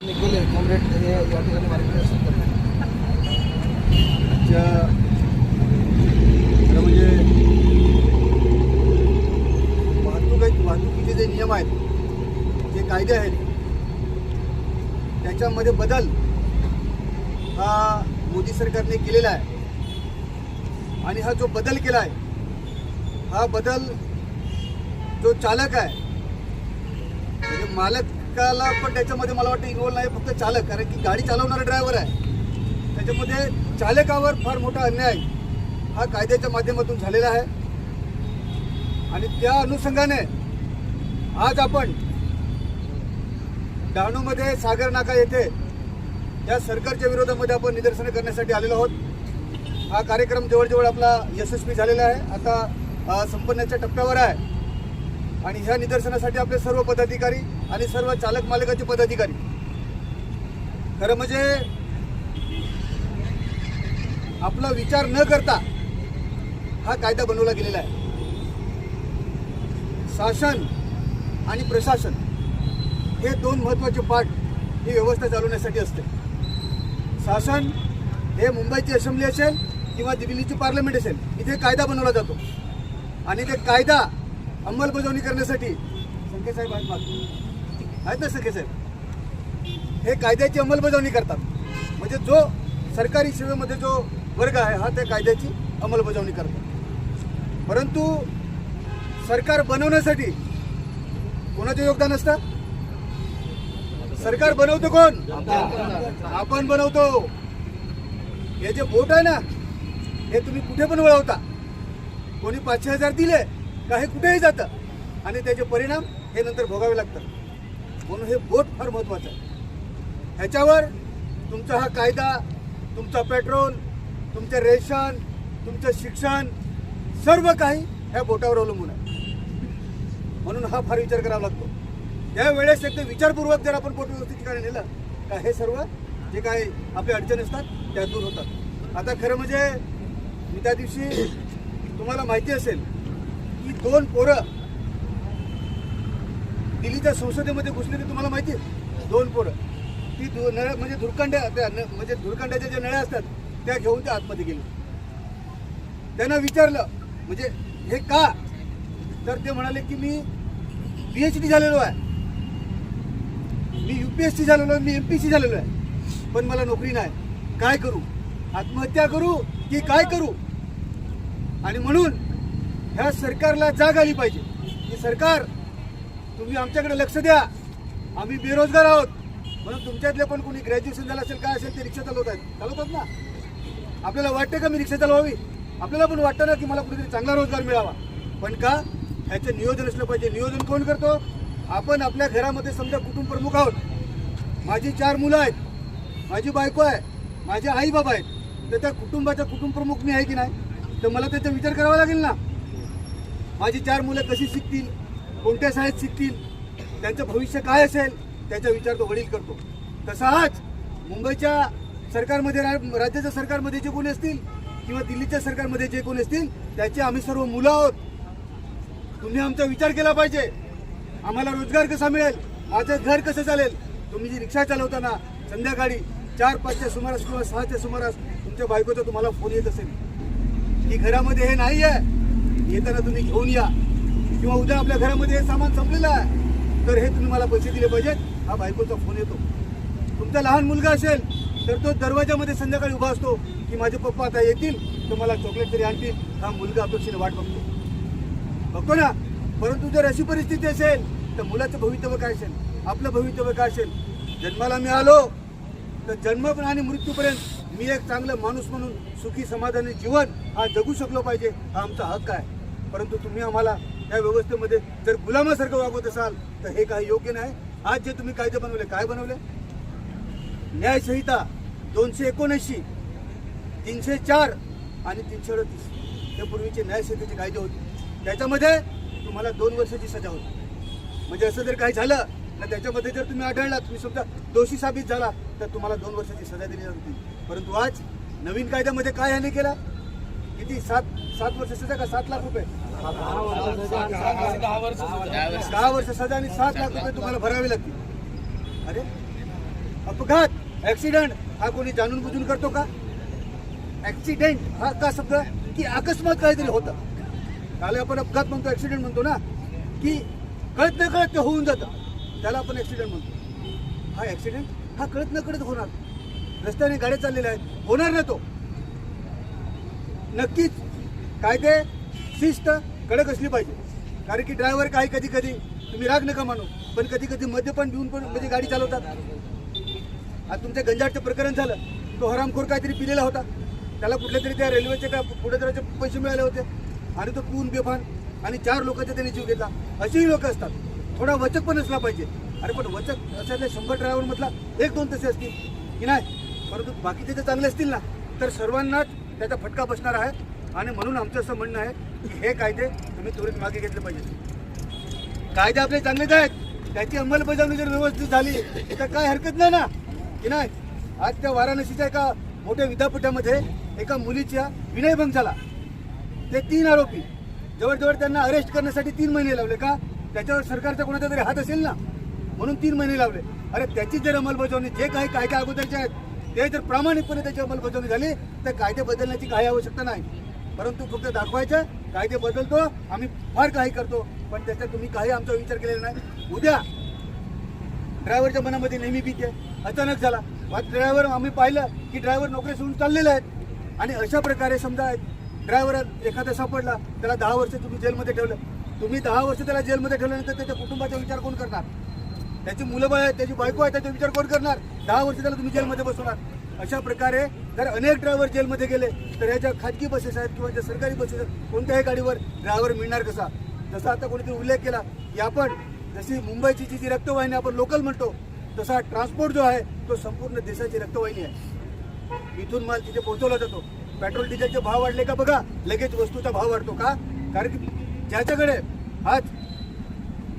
Nikolay comrade हे या ठिकाणी मार्गदर्शन करतात आजच्या खरं म्हणजे वाहतूक वाहतुकीचे जे नियम आहेत जे कायदे आहेत त्याच्यामध्ये बदल हा मोदी सरकारने केलेला आहे. आणि हा जो बदल केला आहे हा बदल जो चालक आहे म्हणजे मालकाला पण त्याच्यामध्ये मला वाटतं इन्व्हॉल्व नाही फक्त चालक. कारण की गाडी चालवणारा ड्रायव्हर आहे. त्याच्यामध्ये चालकावर फार मोठा अन्याय हा कायद्याच्या माध्यमातून झालेला आहे. आणि त्या अनुषंगाने आज आपण डहाणूमध्ये सागर नाका येथे या सरकारच्या विरोधामध्ये आपण निदर्शनं करण्यासाठी आलेलो आहोत. हा कार्यक्रम जवळजवळ आपला यशस्वी झालेला आहे. आता संपन्नाच्या टप्प्यावर आहे. आणि ह्या निदर्शनासाठी आपले सर्व पदाधिकारी आणि सर्व चालक मालकाचे पदाधिकारी. खरं म्हणजे आपला विचार न करता हा कायदा बनवला गेलेला आहे. शासन आणि प्रशासन हे दोन महत्त्वाचे पाठ ही व्यवस्था चालवण्यासाठी असते. शासन हे मुंबईची असेंब्ली असेल किंवा दिल्लीची पार्लमेंट असेल इथे कायदा बनवला जातो. आणि ते कायदा अंमलबजावणी करण्यासाठी संखे साहेब आहेत मागे. आहेत ना संखे साहेब? हे कायद्याची अंमलबजावणी करतात. म्हणजे जो सरकारी सेवेमध्ये जो वर्ग आहे हा त्या कायद्याची अंमलबजावणी करतो परंतु सरकार बनवण्यासाठी कोणाचं योगदान असतं सरकार बनवतो कोण? आपण बनवतो. हे जे बोट आहे ना हे तुम्ही कुठे पण वळवता. कोणी पाचशे हजार दिले का हे कुठेही जातं. आणि त्याचे परिणाम हे नंतर भोगावे लागतात. म्हणून हे बोट फार महत्वाचं आहे. ह्याच्यावर तुमचा हा कायदा तुमचा पेट्रोल तुमचं रेशन तुमचं शिक्षण सर्व काही ह्या बोटावर अवलंबून आहे. म्हणून हा फार विचार करावा लागतो. त्यावेळेस एकदम विचारपूर्वक जर आपण बोट व्यवस्थित ठिकाणी नेलं का हे सर्व जे काही आपले अडचणी असतात त्या दूर होतात. आता खरं म्हणजे मी त्या दिवशी तुम्हाला माहिती असेल ही दोन पोरं दिल्लीच्या संसदेमध्ये घुसलेली तुम्हाला माहिती आहे? दोन पोरं. ती दु नळ म्हणजे धुरकंड्या त्या न- म्हणजे धुरकंड्याच्या ज्या नळ्या असतात त्या घेऊन त्या आतमध्ये गेले. त्यांना विचारलं म्हणजे हे का? तर ते म्हणाले की मी पी एच डी झालेलो आहे. मी यू पी एस सी झालेलो आहे मी एम पी सी झालेलो आहे. पण मला नोकरी नाही. काय करू? आत्महत्या करू की काय करू? आणि म्हणून ह्या सरकारला जाग आली पाहिजे. की सरकार तुम्ही आमच्याकडे लक्ष द्या. आम्ही बेरोजगार आहोत. म्हणून तुमच्यातले पण कोणी ग्रॅज्युएशन झालं असेल काय असेल ते रिक्षा चालवत आहेत. चालवतात ना? आपल्याला वाटतं का मी रिक्षा चालवावी? आपल्याला पण वाटतं ना की मला कुठेतरी चांगला रोजगार मिळावा. पण का? ह्याचं नियोजन असलं पाहिजे. नियोजन कोण करतो? आपण आपल्या घरामध्ये समजा कुटुंब प्रमुख आहोत. माझी चार मुलं आहेत. माझी बायको आहे. माझे आई बाबा आहेत. तर त्या कुटुंबाचा कुटुंब प्रमुख मी आहे की नाही? तर मला त्याचा विचार करावा लागेल ना? माझी चार मुलं कशी शिकतील कोणत्या शाळेत शिकतील त्यांचं भविष्य काय असेल त्याचा विचार तो वडील करतो. तसाच मुंबईच्या सरकारमध्ये रा- राज्याच्या सरकारमध्ये जे कोणी असतील किंवा दिल्लीच्या सरकारमध्ये जे कोणी असतील त्याचे आम्ही सर्व मुलं आहोत. तुम्ही आमचा विचार केला पाहिजे. आम्हाला रोजगार कसा मिळेल माझं घर कसं चालेल तुम्ही जी रिक्षा चालवताना संध्याकाळी चार पाचच्या सुमारास किंवा सहाच्या सुमारास तुमच्या बायकोचा तुम्हाला फोन येत असेल. की घरामध्ये हे नाही आहे येताना तुम्ही घेऊन या. किंवा उद्या आपल्या घरामध्ये हे सामान संपलेलं आहे तर हे तुम्ही मला पैसे दिले पाहिजेत. हा बायकोचा फोन येतो. तुमचा लहान मुलगा असेल तर तो दरवाजामध्ये संध्याकाळी उभा असतो की माझे पप्पा आता येतील तर मला चॉकलेट तरी आणतील. हा मुलगा अपेक्षेने वाट बघतो. बघतो ना? परंतु जर अशी परिस्थिती असेल तर मुलाचं भवितव्य काय असेल? आपलं भवितव्य काय असेल? जन्माला मी आलो तर जन्म आणि मृत्यूपर्यंत मी एक चांगला माणूस म्हणून सुखी समाधानी जीवन हा जगू शकलो पाहिजे. हा आमचा हक्क आहे. परंतु तुम्ही आम्हाला या व्यवस्थेमध्ये जर गुलामासारखं वागवत असाल तर हे काही योग्य नाही. आज जे तुम्ही कायदे बनवले काय बनवले? न्यायसंहिता दोनशे एकोणऐंशी तीनशे चार आणि तीनशे अडतीस. हे पूर्वीचे न्यायसंहितेचे कायदे होते. त्याच्यामध्ये तुम्हाला दोन वर्षाची सजा होती. म्हणजे असं जर काही झालं तर त्याच्यामध्ये जर तुम्ही आढळला तुम्ही समजा दोषी साबित झाला तर तुम्हाला दोन वर्षाची सजा दिली जात होती. परंतु आज नवीन कायद्यामध्ये काय ह्याने केला? किती? सात सात वर्ष सजा का सात लाख रुपये? दहा वर्ष सजा आणि सात लाख रुपये तुम्हाला भरावे लागतील. अरे? अपघात ऍक्सिडेंट हा कोणी जाणून बुजून करतो का? ऍक्सिडेंट हा का शब्द? की अकस्मात काहीतरी होतं. काल आपण अपघात म्हणतो ऍक्सिडेंट म्हणतो ना की कळत न कळत ते होऊन जातं. त्याला आपण ऍक्सिडेंट म्हणतो. हा ऍक्सिडेंट हा कळत न कळत होणार. रस्त्याने गाड्या चाललेल्या आहेत. होणार ना तो? नक्कीच. कायदे शिस्त कडक असली पाहिजे. कारण की ड्रायव्हर काही कधी कधी तुम्ही राग नका मानू पण कधी कधी मद्यपान पिऊन पण म्हणजे गाडी चालवतात. आज तुमच्या गंजाटचं प्रकरण झालं तो हरामखोर काहीतरी पिलेला होता. त्याला कुठल्या तरी त्या रेल्वेचे का पुढे पैसे मिळाले होते. आणि तो पिऊन बेफान आणि चार लोकांचा त्याने जीव घेतला. असेही लोक असतात. थोडा वचक पण असला पाहिजे. अरे पण वचक असायला शंभर ड्रायव्हरमधला एक दोन तसे असतील. की नाही? परंतु बाकीचे तर चांगले असतील ना. तर सर्वांनाच त्याचा फटका बसणार आहे. आणि म्हणून आमचं असं म्हणणं आहे की हे कायदे तुम्ही त्वरित मागे घेतले पाहिजे. कायदे आपले चांगलेच आहेत. त्याची अंमलबजावणी जर व्यवस्थित झाली तर काय हरकत नाही ना? की नाही? आज त्या वाराणसीच्या एका मोठ्या विद्यापीठामध्ये एका मुलीच्या विनयभंग झाला ते तीन आरोपी जवळजवळ त्यांना अरेस्ट करण्यासाठी तीन महिने लावले का? त्याच्यावर सरकारचा कोणाचा तरी हात असेल ना? म्हणून तीन महिने लावले. अरे त्याची जर अंमलबजावणी जे काही कायदे अगोदरचे आहेत ते जर प्रामाणिकपणे त्याची अंमलबजावणी झाली तर कायदे बदलण्याची काही आवश्यकता नाही. परंतु फक्त दाखवायचं कायदे बदलतो आम्ही फार काही करतो पण त्याचा तुम्ही काही आमचा विचार केलेला नाही. उद्या ड्रायव्हरच्या मनामध्ये नेहमी भीती आहे. अचानक झाला. ड्रायव्हर आम्ही पाहिलं की ड्रायव्हर नोकरी सोडून चाललेले आहेत आणि अशा प्रकारे समजा ड्रायव्हर एखादा सापडला त्याला दहा वर्ष तुम्ही जेलमध्ये ठेवलं. तुम्ही दहा वर्ष त्याला जेलमध्ये ठेवल्यानंतर त्याच्या कुटुंबाचा विचार कोण करणार? त्याची मुलं बाळ आहेत त्याची बायको आहे त्याचा विचार कोण करणार? दहा वर्ष त्याला तुम्ही जेलमध्ये बसवणार. अशा प्रकारे जर अनेक ड्रायव्हर जेलमध्ये गेले तर ह्या ज्या खाजगी बसेस आहेत किंवा ज्या सरकारी बसेस आहेत कोणत्याही गाडीवर ड्रायव्हर मिळणार कसा? जसा आता कोणीतरी उल्लेख केला की आपण जशी मुंबईची जी जी रक्तवाहिनी आपण लोकल म्हणतो तसा ट्रान्सपोर्ट जो आहे तो संपूर्ण देशाची रक्तवाहिनी आहे. इथून माल तिथे पोहोचवला जातो. पेट्रोल डिझेलचे भाव वाढले का बघा लगेच वस्तूचा भाव वाढतो. का? कारण की ज्याच्याकडे आज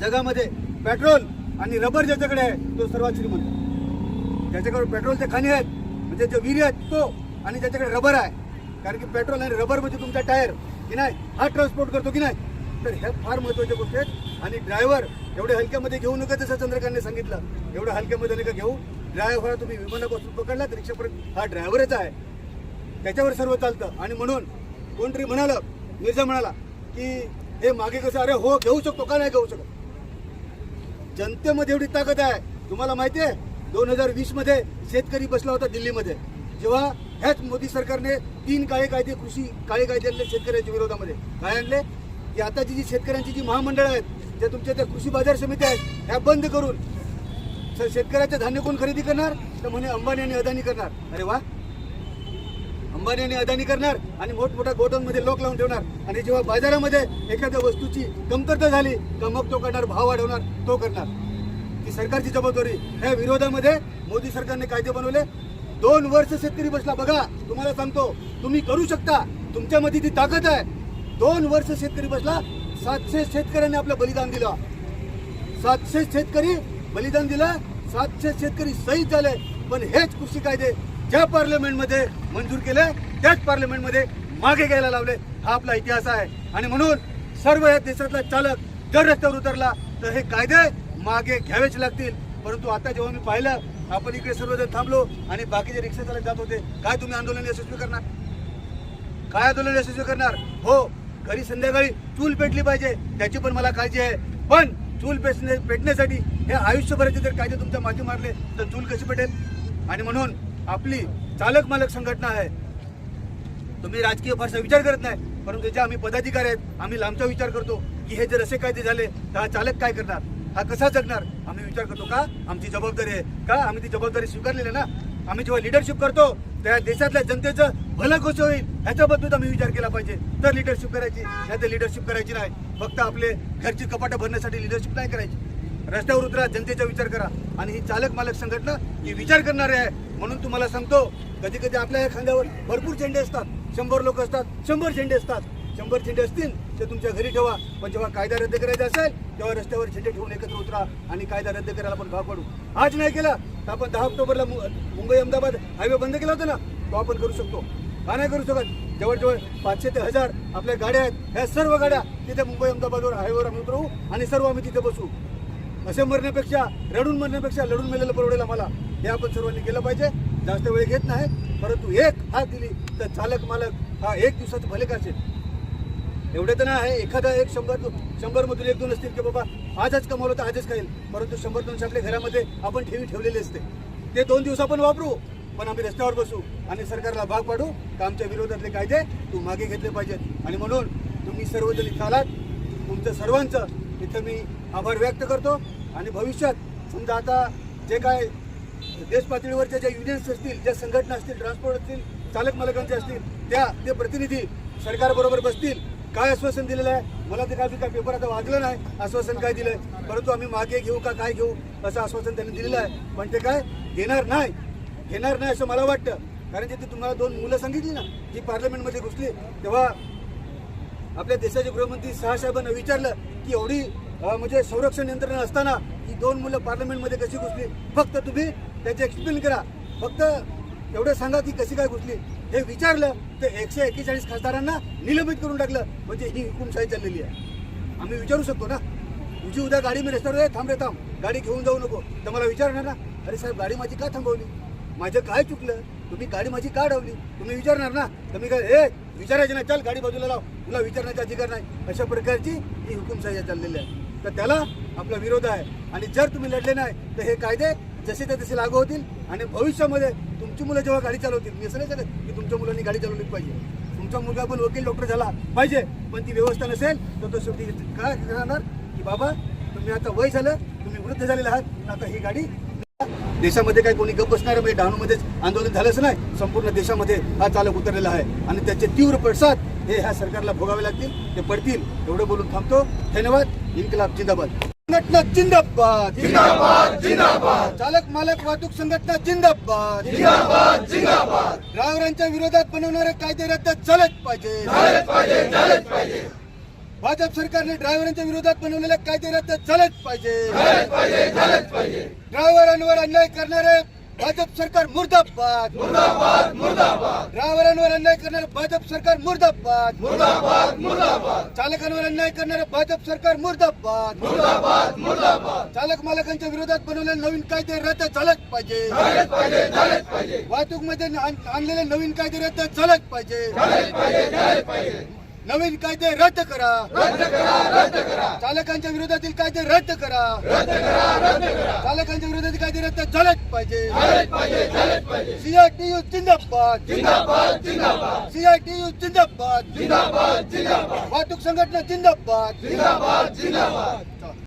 जगामध्ये पेट्रोल आणि रबर ज्याच्याकडे आहे तो सर्वात श्रीमंत. ज्याच्याकडे पेट्रोलचे खाणी आहेत म्हणजे जे विहिरी आहेत तो आणि ज्याच्याकडे रबर आहे. कारण की पेट्रोल आणि रबर म्हणजे तुमचा टायर की नाही? हा ट्रान्सपोर्ट करतो की नाही? तर ह्या फार महत्त्वाच्या गोष्टी आहेत. आणि ड्रायव्हर एवढे हलक्यामध्ये घेऊ नका जसं चंद्रकांतने सांगितलं. एवढं हलक्यामध्ये नका घेऊ. ड्रायव्हर तुम्ही विमानापासून पकडला तर रिक्षापर्यंत हा ड्रायव्हरच आहे. त्याच्यावर सर्व चालतं. आणि म्हणून कोणतरी म्हणालं मिर्झा म्हणाला की हे मागे कसं अरे हो घेऊ शकतो. का नाही घेऊ शकत? जनतेमध्ये एवढी ताकद आहे. तुम्हाला माहिती आहे दोन हजार वीसमध्ये शेतकरी बसला होता दिल्लीमध्ये. जेव्हा ह्याच मोदी सरकारने तीन काळे कायदे कृषी काळे कायदे आणले शेतकऱ्यांच्या विरोधामध्ये. काय आणले? की आताची जी शेतकऱ्यांची जी महामंडळ आहेत ज्या तुमच्या त्या कृषी बाजार समिती आहेत ह्या बंद करून. सर शेतकऱ्याचं धान्य कोण खरेदी करणार? तर म्हणे अंबानी आणि अदानी करणार. अरे वा! अंबानी आणि अदानी करणार आणि मोठमोठ्या गोडाऊनमध्ये लोक लावून ठेवणार. आणि जेव्हा बाजारामध्ये एखाद्या वस्तूची कमतरता झाली तर मग तो करणार भाव वाढवणार तो करणार. ती सरकारची जबाबदारी. ह्या विरोधामध्ये मोदी सरकारने कायदे बनवले. दोन वर्ष शेतकरी बसला. बघा तुम्हाला सांगतो तुम्ही करू शकता. तुमच्यामध्ये ती ताकद आहे दोन वर्ष शेतकरी बसला. सातशे शेतकऱ्यांनी आपलं बलिदान दिलं. सातशे शेतकरी बलिदान दिलं. सातशे शेतकरी सहीत झाले. पण हेच कृषी कायदे. ज्या पार्लमेंटमध्ये मंजूर केले त्याच पार्लमेंटमध्ये मागे घ्यायला लावले. हा आपला इतिहास आहे. आणि म्हणून सर्व या देशातला चालक जर रस्त्यावर उतरला तर हे कायदे मागे घ्यावेच लागतील. परंतु आता जेव्हा मी पाहिलं आपण इकडे सर्वजण थांबलो आणि बाकीचे रिक्षा चालक जात होते. काय तुम्ही आंदोलन यशस्वी करणार? काय आंदोलन यशस्वी करणार? हो घरी संध्याकाळी चूल पेटली पाहिजे. त्याची पण मला काळजी आहे. पण चूल पेटणे पेटण्यासाठी हे आयुष्यभराचे जर कायदे तुमच्या माती मारले तर चूल कशी पेटेल? आणि म्हणून आपली चालक मालक संघटना आहे. तुम्ही राजकीय फारसा विचार करत नाही परंतु ज्या आम्ही पदाधिकारी आहेत आम्ही लांबचा विचार करतो की हे जर असे कायदे झाले तर हा चालक काय करणार? हा कसा जगणार? आम्ही विचार करतो का आमची जबाबदारी आहे? का आम्ही ती जबाबदारी स्वीकारलेली आहे ना? आम्ही जेव्हा लिडरशिप करतो त्या देशातल्या जनतेचं भलं कसं होईल ह्याच्याबद्दल आम्ही विचार केला पाहिजे. तर लिडरशिप करायची नाही तर लिडरशिप करायची नाही. फक्त आपले घरची कपाटं भरण्यासाठी लिडरशिप नाही करायची. रस्त्यावर उतरा जनतेचा विचार करा. आणि ही चालक मालक संघटना ही विचार करणारे आहे. म्हणून तुम्हाला सांगतो कधी कधी आपल्या या खांद्यावर भरपूर झेंडे असतात. शंभर लोक असतात शंभर झेंडे असतात. शंभर झेंडे असतील ते तुमच्या घरी ठेवा. पण जेव्हा कायदा रद्द करायचा असेल तेव्हा रस्त्यावर झेंडे ठेवून एकत्र उतरा आणि कायदा रद्द करायला आपण भाग पडू. आज नाही केला तर आपण दहा ऑक्टोबरला मु- मुंबई अहमदाबाद हायवे बंद केला होता ना तो आपण करू शकतो. का नाही करू शकत? जवळजवळ पाचशे ते हजार आपल्या गाड्या आहेत. ह्या सर्व गाड्या तिथे मुंबई अहमदाबादवर हायवेवर आम्ही उतरवू आणि सर्व आम्ही तिथे बसू असे मरण्यापेक्षा रडून मरण्यापेक्षा लढून मेलेलं परवडेल आम्हाला. हे आपण सर्वांनी केलं पाहिजे. जास्त वेळ घेत नाही परंतु एक हात दिली तर चालक मालक हा एक दिवसात भले असेल. एवढे तर नाही आहे एखादा एक शंभर शंभर मधून एक दोन असतील की बाबा आजच कमावलं तर आजच खाईल. परंतु शंभर दोनशे आपल्या घरामध्ये आपण ठेवी ठेवलेले असते. ते दोन दिवस आपण वापरू पण आम्ही रस्त्यावर बसू आणि सरकारला भाग पाडू का आमच्या विरोधातले कायदे तू मागे घेतले पाहिजेत आणि म्हणून तुम्ही सर्वजण इथं आलात. तुमचं सर्वांचं इथं मी आभार व्यक्त करतो. आणि भविष्यात समजा आता जे काय देश पातळीवरच्या ज्या युनियन्स असतील ज्या संघटना असतील ट्रान्सपोर्ट असतील चालक मालकांचे असतील त्या ते प्रतिनिधी सरकारबरोबर बसतील. काय आश्वासन दिलेलं आहे? मला ते काय काय पेपर आता वाजलं नाही आश्वासन काय दिलंय? परंतु आम्ही मागे घेऊ का काय घेऊ असं आश्वासन त्यांनी दिलेलं आहे. पण ते काय? घेणार नाही. घेणार नाही असं मला वाटतं. कारण तिथे तुम्हाला दोन मुलं सांगितली ना जी पार्लमेंटमध्ये घुसली तेव्हा आपल्या देशाचे गृहमंत्री शहासाहेबांना विचारलं की एवढी म्हणजे संरक्षण यंत्रणा असताना ही दोन मुलं पार्लमेंटमध्ये कशी घुसली? फक्त तुम्ही त्याचे एक्सप्लेन करा. फक्त एवढं सांगा की कशी काय घुसली. हे विचारलं तर एकशे एक्केचाळीस खासदारांना निलंबित करून टाकलं. म्हणजे ही हुकुमशाही चाललेली आहे. आम्ही विचारू शकतो ना? तुझी उद्या गाडी मी रस्त्यावर आहे, थांब रे थांब. गाडी घेऊन जाऊ नको. तर मला विचारणार ना? अरे साहेब गाडी माझी का थांबवली? माझं काय चुकलं? तुम्ही गाडी माझी का अडवली? तुम्ही विचारणार ना? तर मी काय हे विचारायचे ना चल गाडी बाजूला लाव. तुला विचारण्याचा अधिकार नाही. अशा प्रकारची ही हुकुमशाही चाललेली आहे. तर त्याला आपला विरोध आहे. आणि जर तुम्ही लढले नाही तर हे कायदे जसे ते तसे लागू होतील आणि भविष्यामध्ये तुमची मुलं जेव्हा गाडी चालवतील मी असं नाही सांगत की तुमच्या मुलांनी गाडी चालवली पाहिजे. तुमचा मुलगा पण वकील डॉक्टर झाला पाहिजे पण ती व्यवस्था नसेल तर तो शेवटी काय राहणार? की बाबा तुम्ही आता वय झालं तुम्ही वृद्ध झालेला आहात आता ही गाडी देशामध्ये काही कोणी गप बसणार म्हणजे डहाणूमध्येच आंदोलन झालंच नाही. संपूर्ण देशामध्ये हा चालक उतरलेला आहे. आणि त्याचे तीव्र पडसाद हे ह्या सरकारला भोगावे लागतील ते पडतील. एवढं बोलून थांबतो. धन्यवाद. इन्कलाब जिंदाबाद. संघटना जिंदाबाद. जिंदाबाद जिंदाबाद. चालक मालक वाहतूक संघटना जिंदाबाद. जिंदाबाद जिंदाबाद. ड्रायव्हरांच्या विरोधात बनवणारे कायदे रद्द झालेच पाहिजे. झालेच पाहिजे झालेच पाहिजे. भाजप सरकारने ड्रायव्हरांच्या विरोधात बनवलेले कायदे रद्द झालेच पाहिजे. झालेच पाहिजे झालेच पाहिजे. ड्रायव्हरांवर अन्याय करणारे भाजप सरकार मुर्दाबाद. मुर्दाबाद मुर्दाबाद. ड्रायव्हरांवर अन्याय करणारे भाजप सरकार मुर्दाबाद. मुर्दाबाद मुर्दाबाद. चालकांवर अन्याय करणारे भाजप सरकार मुर्दाबाद. मुर्दाबाद मुर्दाबाद. चालक मालकांच्या विरोधात बनवलेले नवीन कायदे रद्द झालेच पाहिजे. झालेच पाहिजे झालेच पाहिजे. वाहतूकमध्ये आणलेले नवीन कायदे रद्द झालेच पाहिजे. झालेच पाहिजे झालेच पाहिजे. नवीन कायदे रद्द करा. रद्द करा रद्द करा. चालकांच्या विरोधातील कायदे रद्द करा. रद्द करा रद्द करा. चालकांच्या विरोधातील कायदे रद्द झालेच पाहिजे. झालेच पाहिजे झालेच पाहिजे. सीआयटीयू जिंदाबाद. जिंदाबाद जिंदाबाद. सीआयटीयू जिंदाबाद. जिंदाबाद जिंदाबाद. वाहतूक संघटना जिंदाबाद. जिंदाबाद जिंदाबाद.